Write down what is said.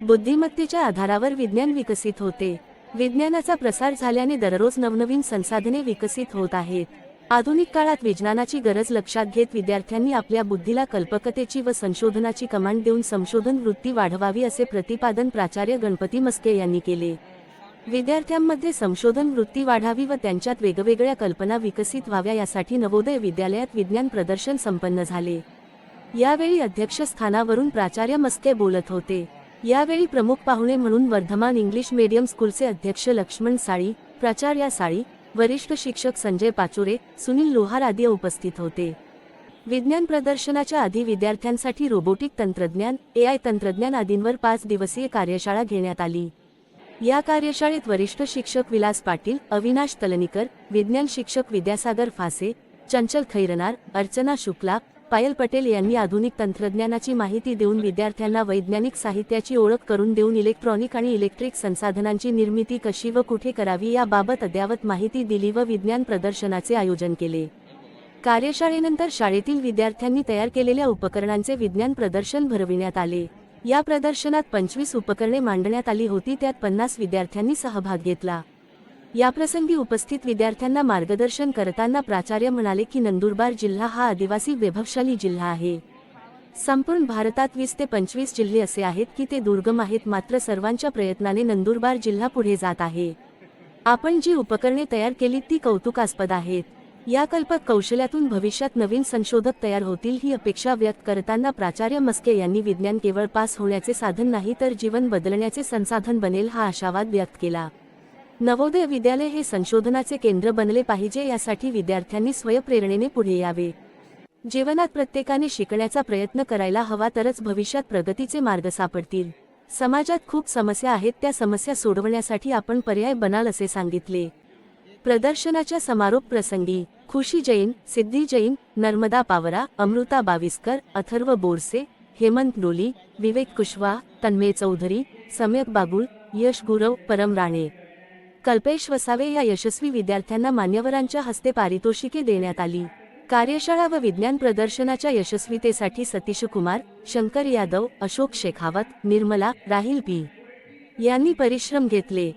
बुद्धिमत्तेच्या आधारावर विज्ञान विकसित होते. विज्ञानाचा प्रसार झाल्याने दररोज नवनवीन संसाधने विकसित होत आहेत. आधुनिक काळात विज्ञानाची गरज लक्षात घेत विद्यार्थ्यांनी आपल्या बुद्धीला कल्पकतेची व संशोधनाची कमांड देऊन संशोधन वृत्ती वाढवावी असे प्रतिपादन प्राचार्य गणपती मस्के यांनी केले. विद्यार्थ्यांमध्ये संशोधन वृत्ती वाढावी व त्यांच्यात वेगवेगळ्या कल्पना विकसित व्हाव्या यासाठी नवोदय विद्यालयात विज्ञान प्रदर्शन संपन्न झाले. यावेळी अध्यक्षस्थानावरून प्राचार्य मस्के बोलत होते. यावेळी प्रमुख पाहुणे म्हणून वर्धमान इंग्लिश मीडियम स्कूलचे अध्यक्ष लक्ष्मण साळी प्राचार्या साळी वरिष्ठ शिक्षक संजय पाचोरे सुनील लोहार आदी उपस्थित होते. विज्ञान प्रदर्शनाच्या आधी विद्यार्थ्यांसाठी रोबोटिक तंत्रज्ञान एआय तंत्रज्ञान आदींवर पाच दिवसीय कार्यशाळा घेण्यात आली. या कार्यशाळेत वरिष्ठ शिक्षक विलास पाटील अविनाश तलनीकर विज्ञान शिक्षक विद्यासागर फासे चंचल खैरनार अर्चना शुक्ला पायल पटेल यांनी आधुनिक तंत्रज्ञानाची माहिती देऊन विद्यार्थ्यांना वैज्ञानिक साहित्याची ओळख करून देऊन इलेक्ट्रॉनिक आणि इलेक्ट्रिक संसाधनांची निर्मिती कशी व कुठे करावी याबाबत अद्ययावत माहिती दिली व विज्ञान प्रदर्शनाचे आयोजन केले. कार्यशाळेनंतर शाळेतील विद्यार्थ्यांनी तयार केलेल्या उपकरणांचे विज्ञान प्रदर्शन भरविण्यात आले. या प्रदर्शनात पंचवीस उपकरणे मांडण्यात आली होती त्यात पन्नास विद्यार्थ्यांनी सहभाग घेतला. याप्रसंगी उपस्थित विद्यार्थ्यांना मार्गदर्शन करताना प्राचार्य म्हणाले की नंदुरबार जिल्हा हा आदिवासी वैभवशाली जिल्हा आहे. संपूर्ण भारतात वीस ते पंचवीस जिल्हे असे आहेत की ते दुर्गम आहेत मात्र सर्वांच्या प्रयत्नाने नंदुरबार जिल्हा पुढे जात आहे. आपण जी उपकरणे तयार केली ती कौतुकास्पद आहेत. या कल्पक कौशल्यातून भविष्यात नवीन संशोधक तयार होतील ही अपेक्षा व्यक्त करताना प्राचार्य मस्के यांनी विज्ञान केवळ पास होण्याचे साधन नाही तर जीवन बदलण्याचे संसाधन बनेल हा आशावाद व्यक्त केला. नवोदय विद्यालय हे संशोधनाचे केंद्र बनले पाहिजे यासाठी विद्यार्थ्यांनी स्वयंप्रेरणेने पुढे यावे. जीवनात प्रत्येकाने शिकण्याचा प्रयत्न करायला हवा तरच भविष्यात प्रगतीचे मार्ग सापडतील. समाजात खूप समस्या आहेत त्या समस्या सोडवण्यासाठी आपण पर्याय बनाल असे सांगितले. प्रदर्शनाच्या समारोप प्रसंगी खुशी जैन सिद्धी जैन नर्मदा पावरा अमृता बाविस्कर अथर्व बोरसे हेमंत लोली विवेक कुशवा तन्मय चौधरी सम्यक बागुल यश गुरव परम राणे कल्पेश वसावे या यशस्वी विद्यार्थ्यांना मान्यवरांच्या हस्ते पारितोषिके देण्यात आली. कार्यशाळा व विज्ञान प्रदर्शनाच्या यशस्वीतेसाठी सतीश कुमार शंकर यादव अशोक शेखावत निर्मला राहिल पी. यांनी परिश्रम घेतले.